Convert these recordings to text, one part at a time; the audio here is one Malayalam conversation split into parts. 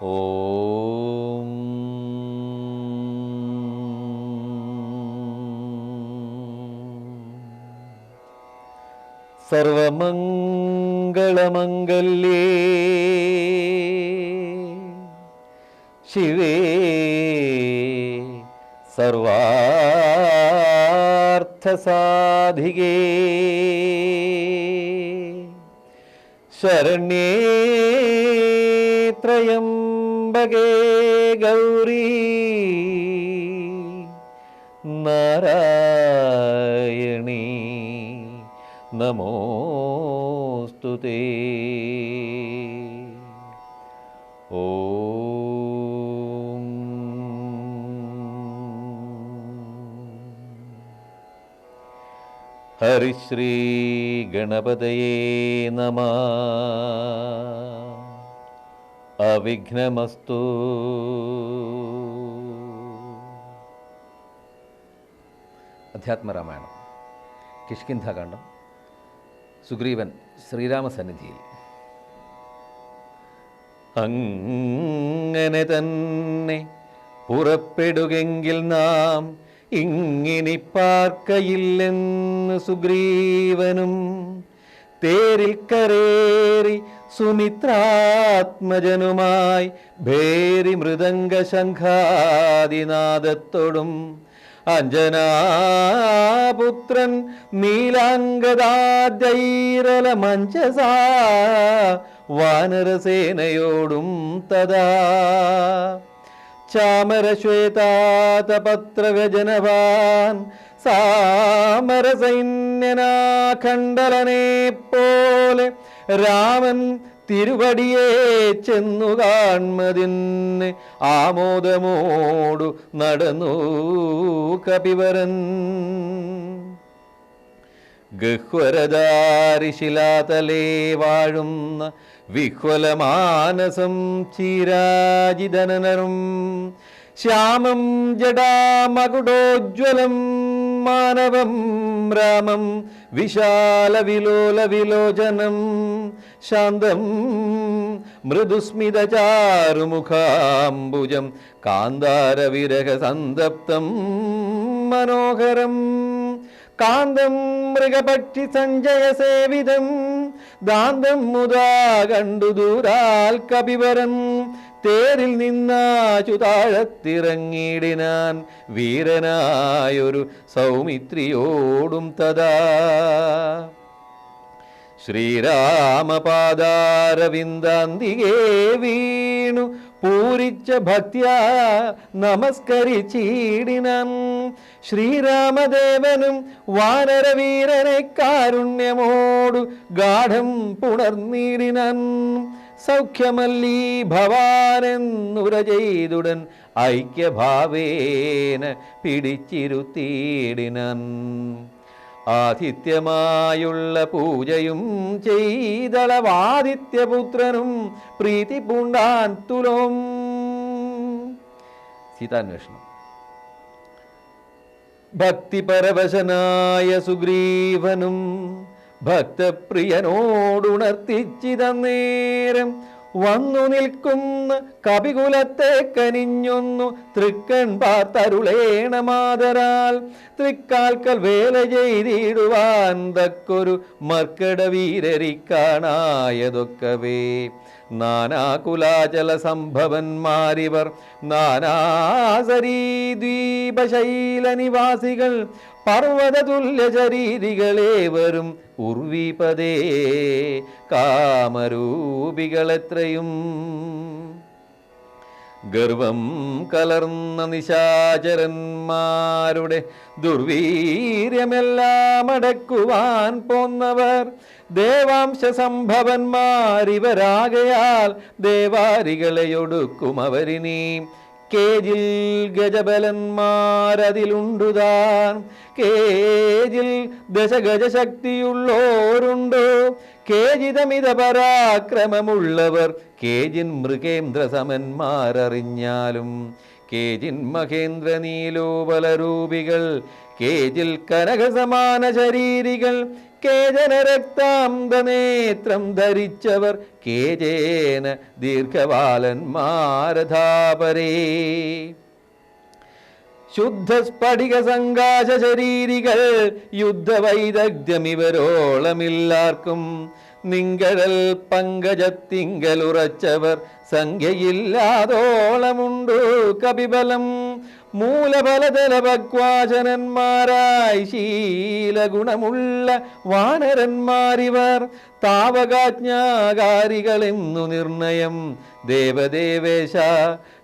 ॐ सर्वमङ्गलमङ्गल्ये शिवे सर्वार्थसाधिगे शरण्ये त्रयम् ನನಗೆ ಗೌರಿ ನಾರಾಯಣಿ ನಮೋಸ್ತುತೆ ಓ. ಹರಿಶ್ರೀ ಗಣಪತಯೇ ನಮಃ. അവിഘ്നമസ്തു. അധ്യാത്മരാമായണം കിഷ്കിന്ധാകാന്ഡം സുഗ്രീവൻ ശ്രീരാമസന്നിധിയിൽ. അങ്ങനെ തന്നെ പുറപ്പെടുകെങ്കിൽ നാം ഇങ്ങിനി പാർക്കയില്ലെന്ന് സുഗ്രീവനും തേരിൽ കരേറി സുമിത്രാത്മജനുമായി ഭേരി മൃദംഗ ശംഖാദിനാദത്തോടും അഞ്ജനാപുത്രൻ നീലാംഗദാജൈരല മഞ്ചസാ വാനരസേനയോടും തഥാ. ചാമരശ്വേതാതപത്രവ്യജനവാൻ സാമരസൈന്യനാഖണ്ഡലനെ പോലെ രാമൻ തിരുവടിയെ ചെന്നു കാൺമതിന് ആമോദമോടു നടന്നു കപിവരൻ. ഗഹ്വരദാരിശിലാതലേ വാഴുന്ന വിഹ്വലമാനസം ചീരാജിതനനരും ശ്യാമം ജടാമകുടോജ്വലം മാനവം രാമം വിശാല വിലോല വിലോചനം ശാന്തം മൃദുസ്മിതചാരുമുഖാംബുജം സന്തപ്തം മനോഹരം കാന്തം മൃഗപക്ഷി സഞ്ജയ സേവിതം ദാന്തം മുതാ കണ്ടു ദൂരാൽ കപിവരൻ തേരിൽ നിന്നാചു താഴത്തിറങ്ങിയിടിനാൻ വീരനായൊരു സൗമിത്രിയോടും തഥാ. ശ്രീരാമപാദാരവിന്ദാന്തികേ വീണു പൂരിച്ച ഭക്ത്യ നമസ്കരിച്ചീടിനം ശ്രീരാമദേവനും വാനരവീരനെ കാരുണ്യമോടു ഗാഠം പുണർന്നിടിനാൻ. സൗഖ്യമല്ലീ ഭവാനെന്നുര ചെയ്തുടൻ ഐക്യഭാവേന പിടിച്ചിരുത്തിയിടിനൻ. ആതിഥ്യമായുള്ള പൂജയും ചെയ്തളവാദിത്യപുത്രനും പ്രീതി പൂണ്ടാൻ തുലോം. സീതാന്വേഷണം. ഭക്തിപരവശനായ സുഗ്രീവനും ഭക്തപ്രിയനോടുണർത്തിച്ചിതന്നേരം വന്നു നിൽക്കുന്ന കപികുലത്തെ കനിഞ്ഞൊന്നു തൃക്കൺ പാർത്തരുളേണ മാതരാൽ. തൃക്കാൽക്കൽ വേല ചെയ്തിടുവാൻ തക്കൊരു മർക്കട വീരരിക്കാണായതൊക്കവേ നാനാകുലാചല സംഭവന്മാരിവർ നാനാസരീദ്വീപശൈല നിവാസികൾ പർവതതുല്യ വരും ഉർവീപതേ കാമരൂപികളെത്രയും. ഗർവം കലർന്ന നിശാചരന്മാരുടെ ദുർവീര്യമെല്ലാം അടക്കുവാൻ പോന്നവർ ദേവാംശ സംഭവന്മാരിവരാകയാൽ ദേവാരികളെയൊടുക്കും അവരിനി. കേജിൽ ഗജബലന്മാരതിലുണ്ടുതാൻ. കേജിൽ ദശഗജ ശക്തിയുള്ളോരുണ്ടോ കേജിതമിത പരാക്രമമുള്ളവർ കേജിൻ മൃഗേന്ദ്ര സമന്മാരറിഞ്ഞാലും കേജിൻ മഹേന്ദ്ര നീലോപലരൂപികൾ കേജിൽ കനകസമാന ശരീരികൾ കേജന രക്താന്തനേത്രം ധരിച്ചവർ കേജേന ദീർഘപാലന്മാരധാപരേ ശുദ്ധ സ്ഫടിക സങ്കാശ ശരീരികൾ യുദ്ധവൈദഗ്ധ്യമിവരോളമില്ലാർക്കും. നിങ്കഴൽ പങ്കജത്തിങ്കലുറച്ചവർ സംഖ്യയില്ലാതോളമുണ്ടു കപിബലം. മൂലബലതലഭക്വാചനന്മാരായി ശീലഗുണമുള്ള വാനരന്മാരിവർ താവകാജ്ഞാകാരികളെന്നു നിർണയം. ദേവദേവേശ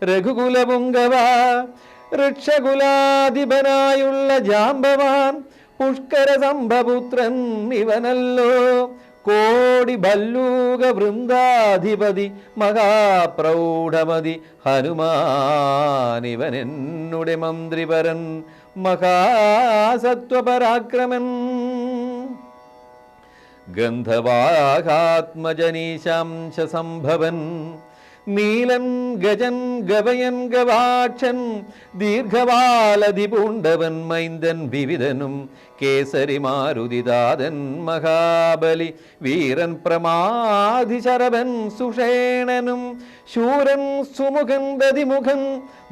രഘുകുലപുങ്കവ ഋക്ഷകുലാധിപനായുള്ള ജാമ്പവാൻ പുഷ്കര സംഭപുത്രൻ ഇവനല്ലോ. കോടി ഭല്ലൂക വൃന്ദാധിപതി മഹാപ്രൗഢമതി ഹനുമാൻ എന്നുടെ മന്ത്രിപരൻ മഹാസത്വപരാക്രമൻ. ഗന്ധവാഹാത്മജനീശാംശസംഭവൻ നീലൻ ഗജൻ ഗവയൻ ഗവാക്ഷൻ ദീർഘവാലതിപൂണ്ടവൻ മൈന്ദൻ വിവിധനും കേസരി മാരുതിദാതൻ മഹാബലി വീരൻ പ്രമാധിശരവൻ സുഷേണനും ശൂരൻ സുമുഖൻ ദതിമുഖൻ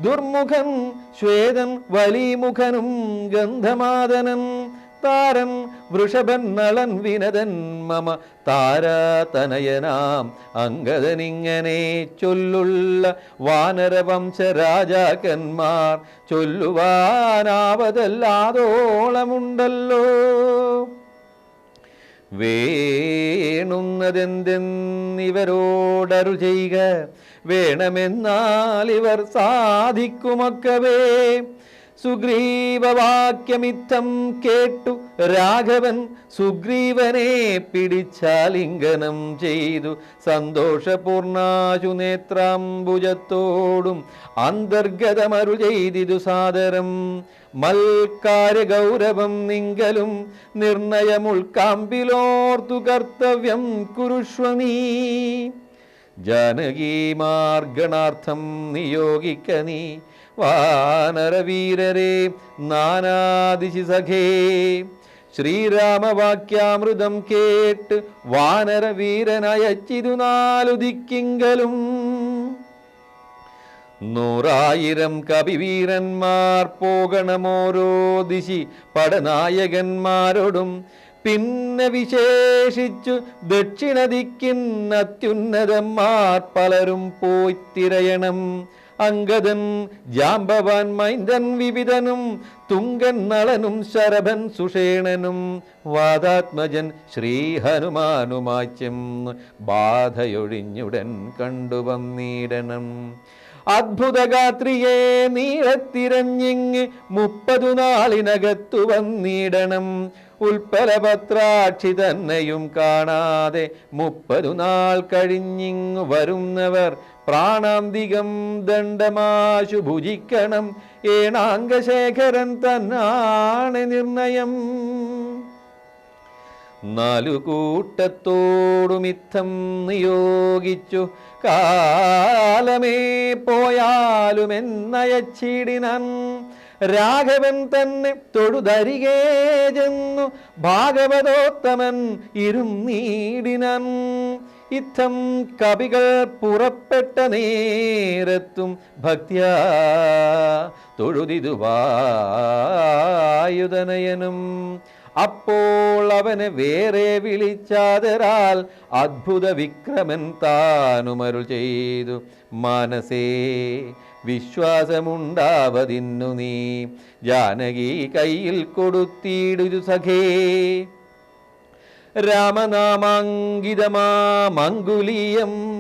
ദുർമുഖൻ ശ്വേതൻ വലിമുഖനും ഗന്ധമാദനൻ താരൻ വൃഷഭൻ നളൻ വിനതൻ മമ താരാതനയനാം. അങ്കദനിങ്ങനെ ചൊല്ലുള്ള വാനരവംശ രാജാക്കന്മാർ ചൊല്ലുവാനാവതല്ലാതോളമുണ്ടല്ലോ. വേണുന്നതെന്തെന്നിവരോടരു ചെയ്യുക വേണമെന്നാൽ ഇവർ സാധിക്കുമൊക്കവേ. സുഗ്രീവവാക്യമിത്തം കേട്ടു രാഘവൻ. സുഗ്രീവനെ പിടിച്ചാലിംഗനം ചെയ്തു. സന്തോഷപൂർണാശു നേത്രാംബുജത്തോടും അന്തർഗതമരു ചെയ്തിതു സാദരം. മൽക്കാര ഗൗരവം നിങ്കലും നിർണയമുൾക്കാമ്പിലോർത്തു കർത്തവ്യം കുരുഷ്വനീ ജാനകീമാർഗണാർത്ഥം നിയോഗിക്ക നീ. വാനരവീരരെ നാനാദിശി സഖേ ശ്രീരാമവാക്യാമൃതം കേട്ട് വാനരവീരനയച്ചിതു നാലു ദിക്കിങ്കലും നൂറായിരം കവിവീരന്മാർ പോകണമോരോ ദിശി പടനായകന്മാരോടും. പിന്നെ വിശേഷിച്ചു ദക്ഷിണ ദിക്കിൻ അത്യുന്നതന്മാർ പലരും പോയി തിരയണം. അങ്കദൻ ജാമ്പവാൻ മൈന്ദൻ വിവിധനും തുങ്കൻ നളനും ശരഭൻ സുഷേണനും വാദാത്മജൻ ശ്രീ ഹനുമാനുമായി ചെന്ന് ബാധയൊഴിഞ്ഞുടൻ കണ്ടുവന്നീടണം അത്ഭുതഗാത്രിയെ നീളത്തിരഞ്ഞിങ് മുപ്പതു നാളിനകത്തു വന്നിടണം. ഉൽപ്പലപത്രാക്ഷി തന്നെയും കാണാതെ മുപ്പതു നാൾ കഴിഞ്ഞിങ് വരുന്നവർ പ്രാണാന്തികം ദണ്ഡമാശു ഭുജിക്കണം. ഏണാംഗശേഖരൻ തന്നാണ് നിർണയം. നാലു കൂട്ടത്തോടുമിത്തം നിയോഗിച്ചു. കാലമേ പോയാലും എന്നയച്ചിടിനൻ രാഘവൻ തന്നെ തൊഴുതരികേ ചെന്നു. ഭാഗവതോത്തമൻ ഇരുന്നീടിനാൻ. ഇത്തം കവികൾ പുറപ്പെട്ട നേരത്തും ഭക്തിയ തൊഴുതിതുവായുധനയനും. അപ്പോൾ അവനെ വേറെ വിളിച്ചാതരാൽ അത്ഭുത വിക്രമൻ താനുമരുൾ ചെയ്തു. മനസ്സേ വിശ്വാസമുണ്ടാവതിന്നു നീ. ജാനകി കയ്യിൽ കൊടുത്തിടുതു സഖേ. രാമനാമാങ്കിതമാമങ്കുലീയം.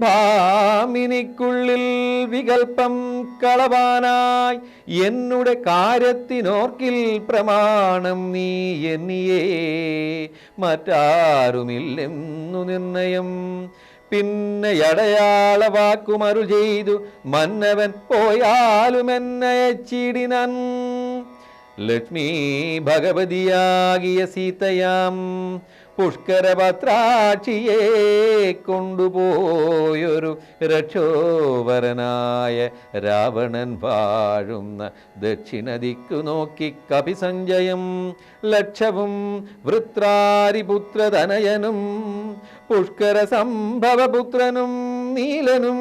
ഭാമിനിക്കുള്ളിൽ വികൽപ്പം കളവാനായി എന്നുടെ കാര്യത്തിനോർക്കിൽ പ്രമാണം നീ എന്നിയേ. മറ്റാരുമില്ലെന്നു നിർണയം. പിന്നെ അടയാളവാക്കുമരു ചെയ്തു മന്നവൻ പോയാലും പോയാലുമെന്നയച്ചിടിനൻ ലക്ഷ്മി ഭഗവതിയാകിയ സീതയാം പുഷ്കരപത്രാക്ഷിയെ കൊണ്ടുപോയൊരു രക്ഷോവരനായ രാവണൻ വാഴുന്ന ദക്ഷിണദിക്കു നോക്കി കപിസഞ്ജയം ലക്ഷവും വൃത്രാരിപുത്രതനയനും പുഷ്കര സംഭവപുത്രനും നീലനും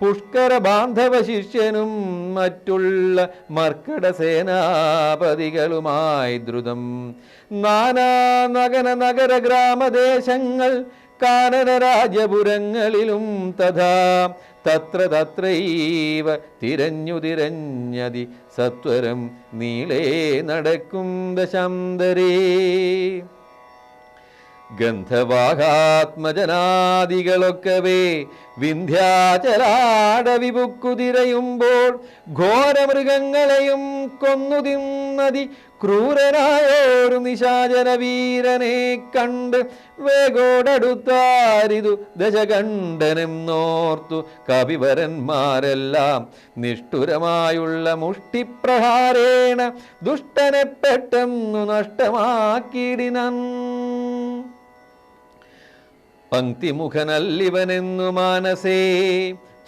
പുഷ്കര ബാന്ധവ ശിഷ്യനും മറ്റുള്ള മർക്കട സേനാപതികളുമായി ദ്രുതം. നാനാ നഗന നഗര ഗ്രാമദേശങ്ങൾ കാനന രാജപുരങ്ങളിലും തഥാ. തത്ര തത്രൈവ തിരഞ്ഞു തിരഞ്ഞതി സത്വരം നീളേ നടക്കും ദശാന്തരേ. ഗന്ധവാഹാത്മജനാദികളൊക്കവേ വിന്ധ്യാചലാടവിപുക്കുതിരയുമ്പോൾ ഘോരമൃഗങ്ങളെയും കൊന്നുതിന്നതി ക്രൂരനായോരു നിശാചര വീരനെ കണ്ട് വേഗോടടുത്താരിതു ദശകണ്ഠനെന്നോർത്തു കവിവരന്മാരെല്ലാം. നിഷ്ഠുരമായുള്ള മുഷ്ടിപ്രഹാരേണ ദുഷ്ടനെ പെട്ടെന്നു നഷ്ടമാക്കിയിടിനൻ പങ്ക്തിമുഖനല്ലിവനെന്നു മാനസേ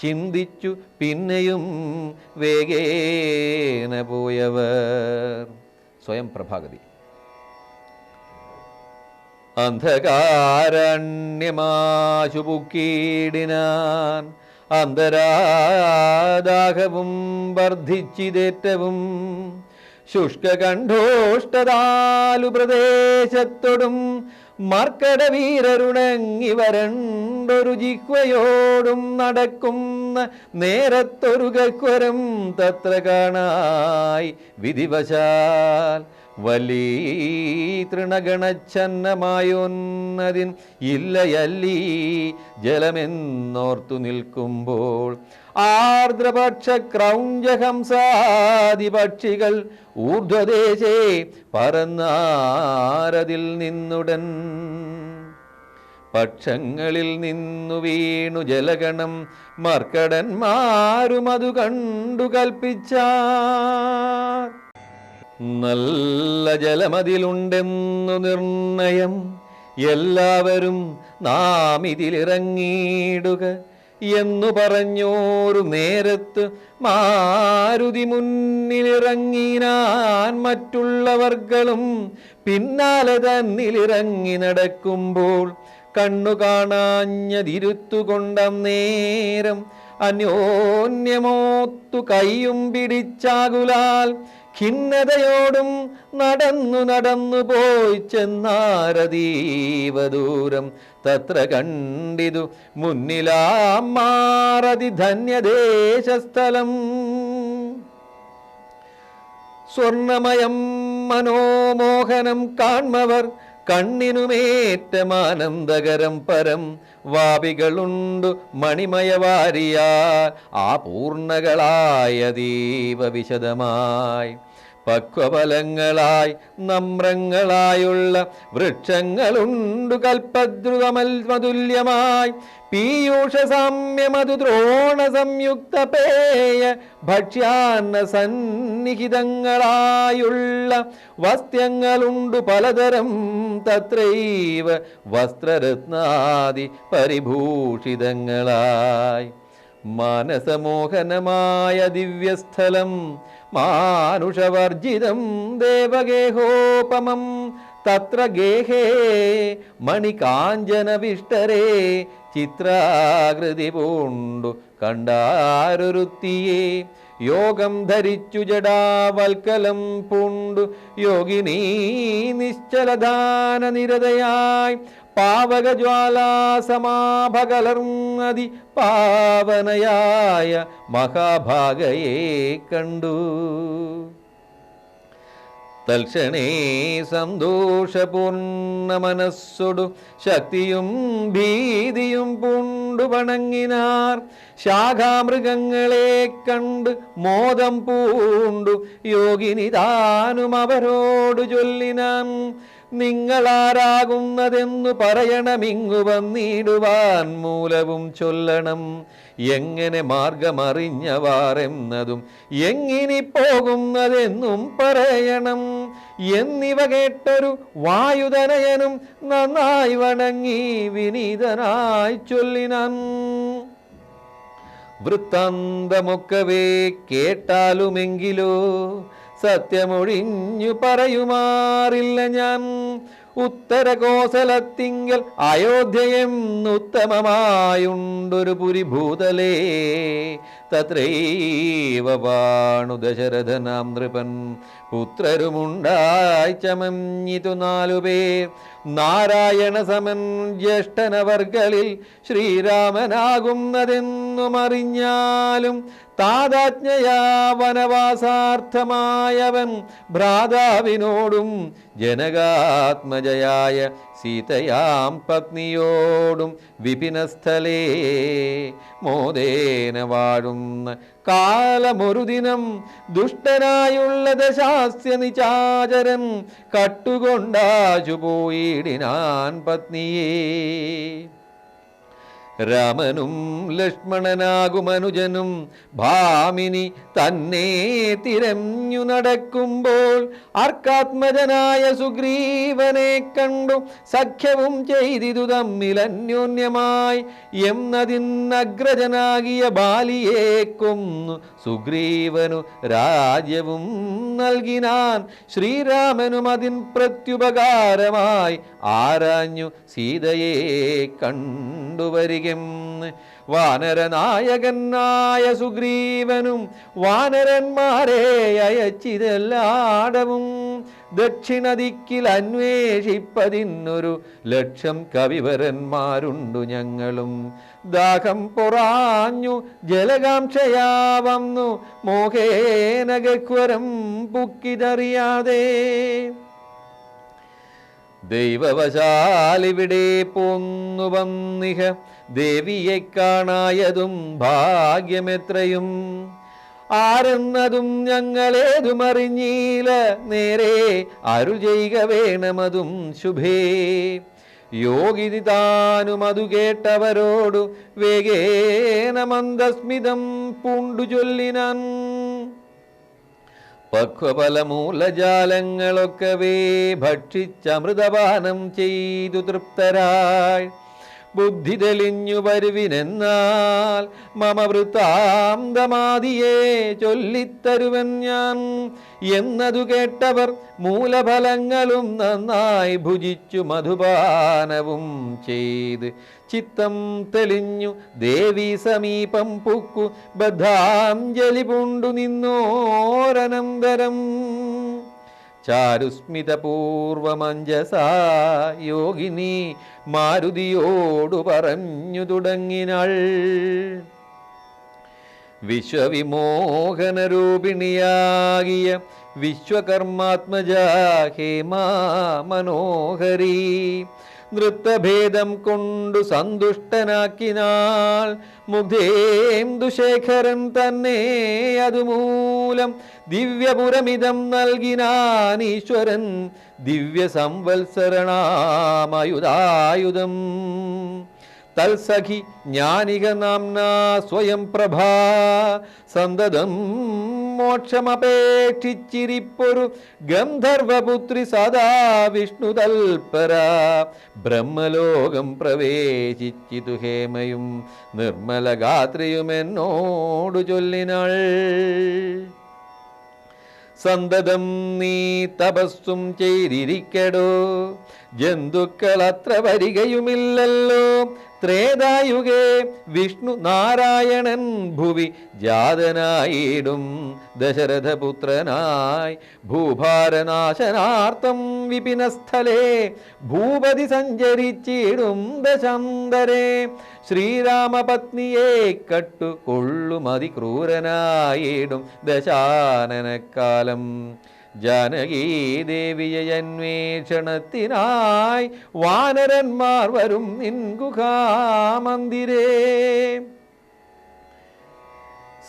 ചിന്തിച്ചു പിന്നെയും വേഗേന പോയവർ. സ്വയം പ്രഭാഗതി. അന്ധകാരണ്യമാശുപുക്കീടിനാൻ അന്തരാദാഹവും വർദ്ധിച്ചിതേറ്റവും ശുഷ്കകണ്ഠോഷ്ടതാലു പ്രദേശത്തൊടും മർക്കട വീരരുണങ്ങി വരണ്ടൊരു ജിഹ്വയോടും നടക്കുന്ന നേരത്തൊരു ഗഹ്വരം തത്ര കാണായി വിധിവശാൽ വലി തൃണഗണച്ഛന്നമായൊന്നതിൻ ഇല്ലയല്ലീ ജലമെന്നോർത്തു നിൽക്കുമ്പോൾ. ആർദ്രപക്ഷ ക്രൗഞ്ചഹംസാദിപക്ഷികൾ ഊർധ്വദേശേ പറന്നാരതിൽ നിന്നുടൻ. പക്ഷങ്ങളിൽ നിന്നു വീണു ജലഗണം മർക്കടന്മാരും അത് കണ്ടു കൽപ്പിച്ചാർ. നല്ല ജലമതിലുണ്ടെന്നു നിർണയം എല്ലാവരും നാം ഇതിലിറങ്ങിയിടുക എന്നു പറഞ്ഞോരു നേരത്ത് മാരുതി മുന്നിലിറങ്ങിനാൻ മറ്റുള്ളവർകളും പിന്നാലെ തന്നിലിറങ്ങി നടക്കുമ്പോൾ കണ്ണു കാണാഞ്ഞതിരുത്തുകൊണ്ടം നേരം അന്യോന്യമോത്തു കൈയും പിടിച്ചാകുലാൽ ഖിന്നതയോടും നടന്നു നടന്നു പോയി ചെന്നാരതീവ ദൂരം. തത്ര കണ്ടിതു മുന്നിലാ മാറതി ധന്യദേശസ്ഥലം. സ്വർണമയം മനോമോഹനം കാൺമവർ കണ്ണിനുമേറ്റമാനന്ദകരം പരം വാപികളുണ്ടു മണിമയവാരിയാൽ ആ പൂർണകളായ ദീപ വിശദമായി പക്വഫലങ്ങളായി നമ്രങ്ങളായുള്ള വൃക്ഷങ്ങളുണ്ടു കൽപ്പദ്രുതമൽ മതുല്യമായി. പീയൂഷ സാമ്യമതു ദ്രോണ സംയുക്ത പേയ ഭക്ഷ്യാന്ന സന്നിഹിതങ്ങളായുള്ള വസ്ത്യങ്ങളുണ്ടു പലതരം തത്രൈവ വസ്ത്രരത്നാദി പരിഭൂഷിതങ്ങളായി. മാനസമോഹനമായ ദിവ്യസ്ഥലം മാനുഷവർജിതം ദേവഗേഹോപമം തത്ര ഗേഹേ മണികാഞ്ചനവിഷ്ടരേ ചിത്രാകൃതി പൂണ്ടു കണ്ടാരൊരുത്തിയെ. യോഗം ധരിച്ചു ജടാവൽക്കലം പൂണ്ടു. യോഗിനീ നിശ്ചലദാന നിരതയായി പാവകജ്വാലാസമാഭകലർന്നതി പാവനയായ മഹാഭാഗയെ കണ്ടു. തൽക്ഷണേ സന്തോഷപൂർണ മനസ്സൊടു ശക്തിയും ഭീതിയും പൂണ്ടു വണങ്ങിനാർ ശാഖാമൃഗങ്ങളെ കണ്ട് മോദം പൂണ്ടു. യോഗിനി താനും അവരോട് ചൊല്ലിനാൻ നിങ്ങളാരാകുന്നതെന്നു പറയണമിങ്ങു വന്നിടുവാൻ മൂലവും ചൊല്ലണം. എങ്ങനെ മാർഗമറിഞ്ഞവാറെന്നതും എങ്ങിനി പോകുന്നതെന്നും പറയണം. എന്നിവ കേട്ടൊരു വായുതനയനും നന്നായി വണങ്ങി വിനീതനായി ചൊല്ലിനാൻ. വൃത്താന്തമൊക്കവേ കേട്ടാലുമെങ്കിലോ സത്യമൊഴിഞ്ഞു പറയുമാറില്ല ഞാൻ. ഉത്തര കോസലത്തിങ്കൽ അയോധ്യയെന്നുത്തമമായുണ്ടൊരു പുരി ഭൂതലേ തത്രൈവ വാണു ദശരഥനാം നൃപൻ. പുത്രരുമുണ്ടായി ചമഞ്ഞിതു നാലുപേർ നാരായണ സമൻ ജ്യേഷ്ഠനവർകളിൽ ശ്രീരാമനാകുന്നതെന്നും അറിഞ്ഞാലും താതാജ്ഞയാ വനവാസാർത്ഥമായവൻ ഭ്രാതാവിനോടും ജനകാത്മജയായ സീതയാം പത്നിയോടും വിപിനസ്ഥലേ. മോദേന വാഴുന്ന കാലമൊരു ദിനം ദുഷ്ടനായുള്ള ദശാസ്യ നിചാചരൻ കട്ടുകൊണ്ടാചുപോയിടിനാൻ പത്നിയേ. രാമനും ലക്ഷ്മണനാകുമനുജനും ഭാമിനി തന്നെ തിരഞ്ഞു നടക്കുമ്പോൾ അർക്കാത്മജനായ സുഗ്രീവനെ കണ്ടു. സഖ്യവും ചെയ്തിതു തമ്മിൽ അന്യോന്യമായി. എന്നതിന്നഗ്രജനാകിയ ബാലിയെ കൊന്നു. സുഗ്രീവനു രാജ്യവും നൽകിനാൻ ശ്രീരാമനും അതിൻ പ്രത്യുപകാരമായി ആരാഞ്ഞു സീതയെ കണ്ടുവരികം വാനരനായകനായ സുഗ്രീവനും വാനരന്മാരെ അയച്ചിതെല്ലാടവും ദക്ഷിണദിക്കിൽ അന്വേഷിപ്പതിന്നൊരു ലക്ഷം കവിവരന്മാരുണ്ടു ഞങ്ങളും. ദാഹം പൊറാഞ്ഞു ജലകാംക്ഷയാവന്നു. മോഹേനഗക്വരം പുക്കിതറിയാതെ. ദൈവവശാലിവിടെ പോന്നു വന്നിഹ ദേവിയെ കാണായതും ഭാഗ്യമെത്രയും. ആരെന്നതും ഞങ്ങളേതുമറിഞ്ഞീല. നേരെ അരുൾ ചെയ്യുക വേണമതും ശുഭേ. യോഗിനി താനും അതു കേട്ടവരോടു വേഗേന മന്ദസ്മിതം പൂണ്ടു ചൊല്ലിനാൻ. പക്വഫലമൂലജാലങ്ങളൊക്കവേ ഭക്ഷിച്ചമൃതപാനം ചെയ്തു തൃപ്തരായി. ബുദ്ധി തെളിഞ്ഞു വരുവിനെന്നാൽ മമ വൃത്താന്തമാതിയെ ചൊല്ലിത്തരുവൻ ഞാൻ. എന്നതു കേട്ടവർ മൂലഫലങ്ങളും നന്നായി ഭുജിച്ചു മധുപാനവും ചെയ്ത് ചിത്തം തെളിഞ്ഞു ദേവി സമീപം പുക്കു ബദ്ധാഞ്ജലി പൂണ്ടു നിന്നോരനന്തരം. ചാരുസ്മിതപൂർവമഞ്ജസാ യോഗിനി മാരുതിയോടു പറഞ്ഞു തുടങ്ങിനാൾ. വിശ്വവിമോഹനരൂപിണിയാകിയ വിശ്വകർമാത്മജ ഹേമാ മനോഹരി. നൃത്തഭേദം കൊണ്ടു സന്തുഷ്ടനാക്കിനാൾ മുഗ്ധേന്ദുശേഖരൻ തന്നെ അതുമൂലം ദിവ്യപുരമിതം നൽകിനാൻ ഈശ്വരൻ ദിവ്യ സംവത്സരണാമയുധായുധം തൽസഖി ജ്ഞാനിക നാംനാ സ്വയം പ്രഭാ. സന്തതം മോക്ഷമപേക്ഷിച്ചിരിപ്പൊരു ഗന്ധർവപുത്രി സദാ വിഷ്ണു തൽപര ബ്രഹ്മലോകം പ്രവേശിച്ചിതു ഹേമയും നിർമ്മല ഗാത്രിയുമെന്നോടു ചൊല്ലിനാൾ. സന്തതം നീ തപസ്സും ചെയ്തിരിക്കടോ. ജന്തുക്കൾ അത്ര വരികയുമില്ലല്ലോ. ത്രേതായുഗേ വിഷ്ണു നാരായണൻ ഭുവി ജാതനായിടും ദശരഥപുത്രനായി. ഭൂഭാരനാശനാർത്ഥം വിപിനസ്ഥലേ ഭൂപതി സഞ്ചരിച്ചിടും ദശാന്തരേ. ശ്രീരാമപത്നിയെ കട്ടുകൊള്ളുമതി ക്രൂരനായിടും ദശാനനക്കാലം. ജാനകീ ദേവിയെ അന്വേഷണത്തിനായി വാനരന്മാർ വരും നിൻ ഗുഹാമന്ദിരേ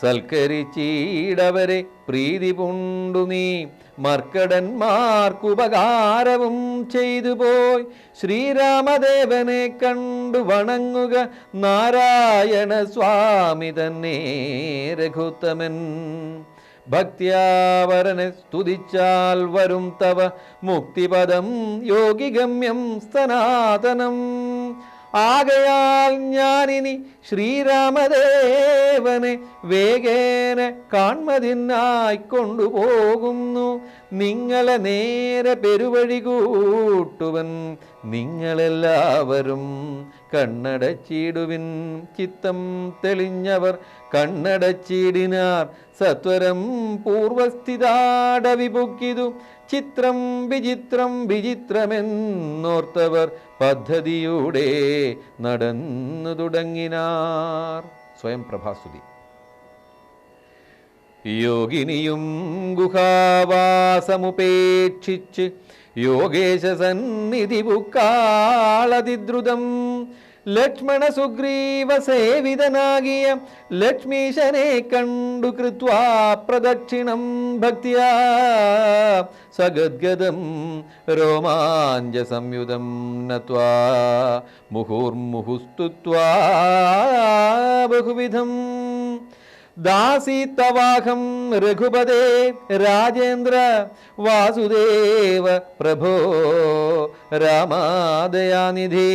സൽക്കരിച്ചീടവരെ പ്രീതി പൂണ്ടു നീ മർക്കടന്മാർക്കുപകാരവും ചെയ്തു പോയി. ശ്രീരാമദേവനെ കണ്ടു വണങ്ങുക നാരായണ സ്വാമി തന്നെ രഘുത്തമൻ. ഭക്തിയാവരനെ സ്തുതിച്ചാൽ വരും തവ മുക്തിപദം യോഗിഗമ്യം സനാതനം. ആകയാൽ ഞാനിനി ശ്രീരാമദേവനെ വേഗേന കാൺമതിനായി കൊണ്ടുപോകുന്നു. നിങ്ങളെ നേരെ പെരുവഴി കൂട്ടുവൻ നിങ്ങളെല്ലാവരും കണ്ണടച്ചിടുവിൻ ചിത്തം തെളിഞ്ഞവർ കണ്ണടച്ചിടിനാർ. സത്വരം പൂർവസ്ഥിതാടവിപുക്കിതു ചിത്രം വിചിത്രം വിചിത്രമെന്നോർത്തവർ പദ്ധതിയുടെ നടന്നു തുടങ്ങിനാർ. സ്വയം പ്രഭാസുതി യോഗിനിയും ഗുഹാവാസമുപേക്ഷിച്ച് യോഗേശ സന്നിധി പുക്കാളതിദ്രുതം ലക്ഷ്മണ സുഗ്രീവ ലക്ഷ്മീശനെ കണ്ടു കൃത്വാ പ്രദക്ഷിണം ഭക്തിയാ. സഗദ്ഗദം രോമാഞ്ച സംയുതം നത്വാ. മുഹുർമുഹുസ്തുത്വാ ബഹുവിധം. ദാസീത്തവാഹം രഘുപതേ രാജേന്ദ്ര വാസുദേവ പ്രഭോ രാമാദയാനിധി.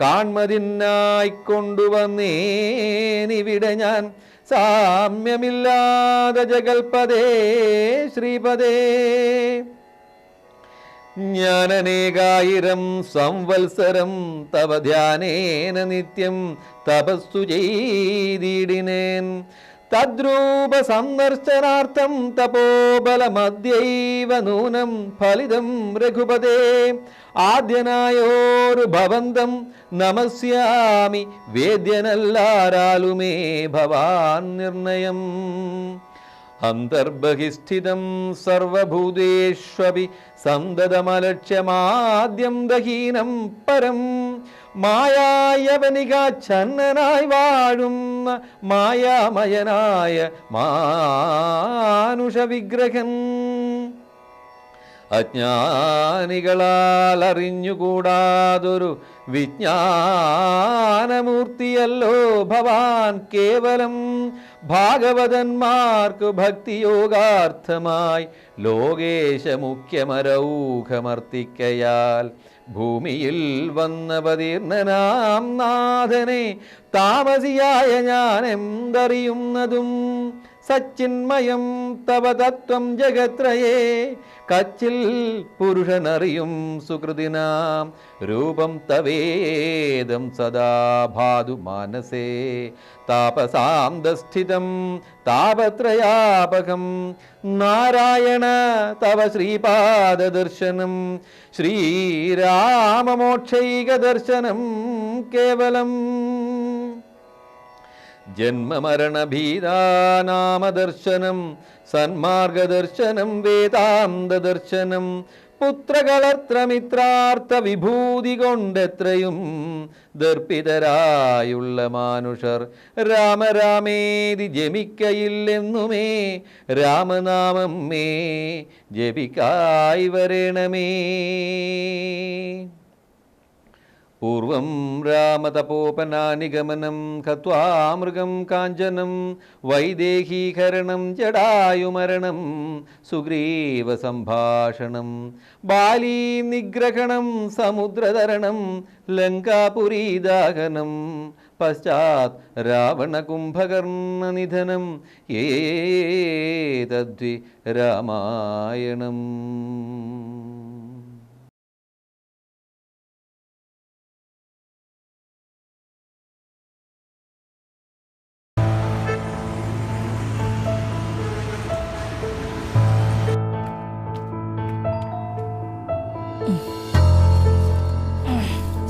കാൺമതിനായി കൊണ്ടുവന്നേനിവിടെ ഞാൻ. സാമ്യമില്ലാതെ ജഗൽപദേ ശ്രീപദേ ഞാനനേകായിരം സംവത്സരം തവ ധ്യാനേന നിത്യം തപസ്സു ചെയ്തിടിനേൻ. തദ്രൂപ സന്ദർശനാർത്ഥം തപോബലമദ്യൈവ നൂനം ഫലിതം രഘുപതേ. ആദ്യനായോരു ഭവന്തം നമസ്യാമി വേദ്യനല്ലാരാലുമേ ഭവാൻ നിർണയം. അന്തർബഹിസ്ഥിതം സർവഭൂതേഷ്വപി സന്തതമലക്ഷ്യമാദ്യം ദഹീനം പരം. മായായവനികാച്ഛന്നനായി വാഴുന്ന മായാമയനായ മാനുഷവിഗ്രഹൻ. അജ്ഞാനികളാൽ അറിഞ്ഞുകൂടാതൊരു വിജ്ഞാനമൂർത്തിയല്ലോ ഭവാൻ കേവലം ഭാഗവതന്മാർക്ക് ഭക്തിയോഗാർത്ഥമായി ലോകേശ മുഖ്യമരൗഖമർത്തിക്കയാൽ ഭൂമിയിൽ വന്നപതീർണനാം നാഥനെ താമസിയായ ഞാൻ എന്തറിയുന്നതും സച്ചിന്മയം തവ തത്വം ജഗത്രയേ. കച്ചിൽ പുരുഷനറിയും സുഹൃതിനാം രൂപം തവേദം സദാ ഭാതു മാനസേ. താപസാന്തസ്ഥിതം താപത്രയാപകം. നാരായണ തവ ശ്രീപാദദർശനം. ശ്രീരാമമോക്ഷൈകദർശനം കേവലം. ജന്മമരണഭീതാനാമദർശനം സന്മാർഗദർശനം വേദാന്തദർശനം പുത്രകളത്രമിത്രാർത്ഥ വിഭൂതി കൊണ്ടെത്രയും ദർപ്പിതരായുള്ള മാനുഷർ. രാമരാമേതി ജമിക്കയില്ലെന്നുമേ രാമനാമം മേ ജപിക്കായി വരണമേ. പൂർവം രാമതപോപനാനിഗമനം മൃഗം കാഞ്ചനം വൈദേഹീകരണം ജടായുമരണം സുഗ്രീവ സംഭാഷണം ബാലീ നിഗ്രഹണം സമുദ്രതരണം ലങ്കാപുരീദാഹനം പശ്ചാത് രാവണകുംഭകർണനിധനം ഏതദ്വി രാമായണം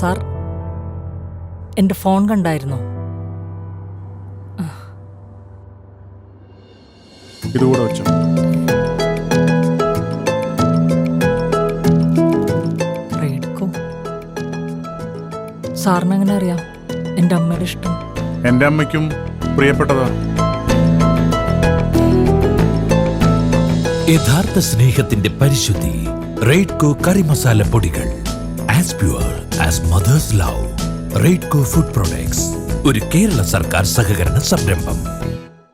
സാർ എന്റെ ഫോൺ കണ്ടായിരുന്നു? ഇതുകൂടെ വെച്ചോ. സാറിന് എങ്ങനെ അറിയാം? എന്റെ അമ്മയുടെ ഇഷ്ടം. എന്റെ അമ്മയ്ക്കും പ്രിയപ്പെട്ടതാണ് യഥാർത്ഥ സ്നേഹത്തിന്റെ പരിശുദ്ധി റെയ്ഡ്കോ കറി മസാല പൊടികൾ. As pure as mother's love Raidco food products ഒരു കേരള സർക്കാർ സഹകരണ സംരംഭം.